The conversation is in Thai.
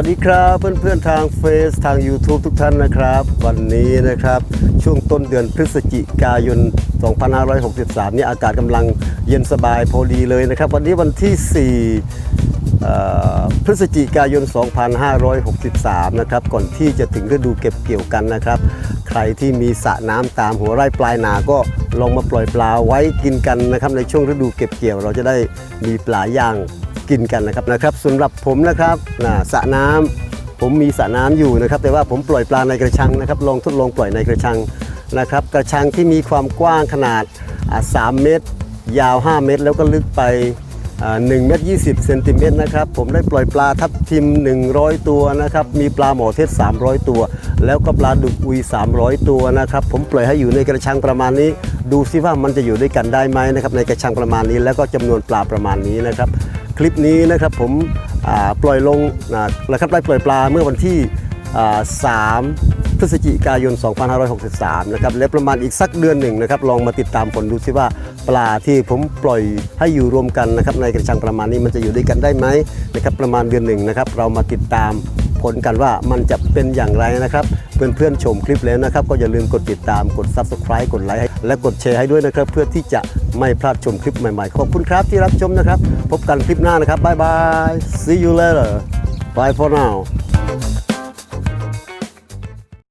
วัสดีครับเพื่อนๆทางเฟซทาง YouTube ทุกท่านนะครับ วันนี้นะครับช่วงต้นเดือนพฤศจิกายน 2563 นี่อากาศกำลังเย็นสบายพอดีเลยนะครับ วันนี้วันที่ 4 พฤศจิกายน 2563 นะครับ ก่อนที่จะถึงฤดูเก็บเกี่ยวกันนะครับ ใครที่มีสระน้ำตามหัวไร่ปลายนาก็ลองมาปล่อยปลาไว้กินกันนะครับในช่วงฤดูเก็บเกี่ยวเราจะได้มีปลาย่าง กินกันนะครับนะครับสำหรับผมนะครับนะสระน้ำผมมีสระน้ำอยู่นะครับ แต่ว่าผมปล่อยปลาในกระชังนะครับ ลองทดลองปล่อยในกระชังนะครับ กระชังที่มีความกว้างขนาดอ่า3เมตร ยาว 5 เมตร แล้วก็ลึกไป1เมตร20เซนติเมตรนะครับผมได้ปล่อยปลาทับทิม 100 ตัวนะครับมีปลาหมอเทศ 300 ตัว แล้วก็ปลาดุกอุย 300 ตัวนะครับผมปล่อยให้อยู่ในกระชังประมาณนี้ ดูซิว่ามันจะอยู่ด้วยกันได้ไหมนะครับในกระชังประมาณนี้แล้วก็จำนวนปลาประมาณนี้นะครับ คลิปนี้นะครับผมปล่อยลงนะครับได้ปล่อยปลาเมื่อวันที่ 3 พฤศจิกายน 2563 นะครับและประมาณอีกสักเดือนหนึ่งนะครับลองมาติดตามผลดูซิว่าปลาที่ผมปล่อยให้อยู่รวมกันนะครับในกระชังประมาณนี้มันจะอยู่ด้วยกันได้ไหมนะครับประมาณเดือนหนึ่งนะครับเรามาติดตามผลกันว่ามันจะเป็นอย่างไรนะครับ เพื่อนๆชมคลิปแล้วนะครับ ก็อย่าลืมกดติดตามกด Subscribe กดไลค์และกดแชร์ให้ด้วยนะครับ เพื่อที่จะ ไม่พลาดชมคลิปใหม่ๆ ขอบคุณครับที่รับชมนะครับ พบกันคลิปหน้านะครับ บ๊ายบาย see you later bye for now